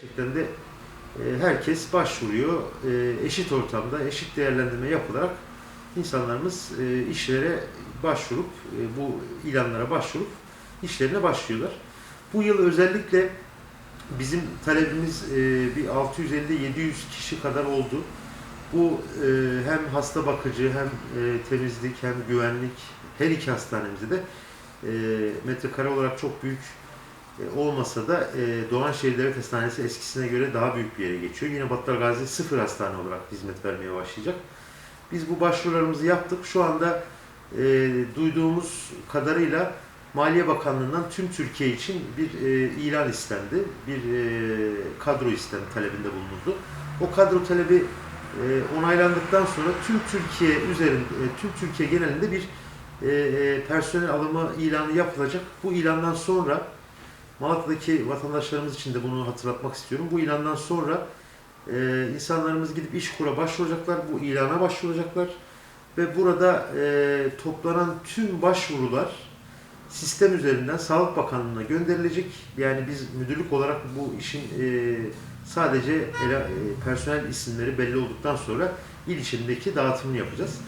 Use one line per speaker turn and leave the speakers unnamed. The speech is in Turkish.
Gerçekten de e, herkes başvuruyor. E, Eşit ortamda, eşit değerlendirme yapılarak insanlarımız e, işlere başvurup, bu ilanlara başvurup işlerine başlıyorlar. Bu yıl özellikle bizim talebimiz bir 650-700 kişi kadar oldu. Bu hem hasta bakıcı hem temizlik hem güvenlik her iki hastanemizde de metrekare olarak çok büyük olmasa da e, Doğanşehir Devlet Hastanesi eskisine göre daha büyük bir yere geçiyor. Yine Battal Gazi sıfır hastane olarak hizmet vermeye başlayacak. Biz bu başvurularımızı yaptık. Şu anda e, duyduğumuz kadarıyla Maliye Bakanlığı'ndan tüm Türkiye için bir e, ilan istendi. Bir e, kadro istendi, talebinde bulunuldu. O kadro talebi e, onaylandıktan sonra tüm Türkiye üzerinde, e, tüm Türkiye genelinde bir e, e, personel alımı ilanı yapılacak. Bu ilandan sonra Malatya'daki vatandaşlarımız için de bunu hatırlatmak istiyorum. Bu ilandan sonra e, insanlarımız gidip İşkur'a başvuracaklar, bu ilana başvuracaklar ve burada e, toplanan tüm başvurular sistem üzerinden Sağlık Bakanlığı'na gönderilecek. Yani biz müdürlük olarak bu işin e, sadece e, personel isimleri belli olduktan sonra il içindeki dağıtımını yapacağız.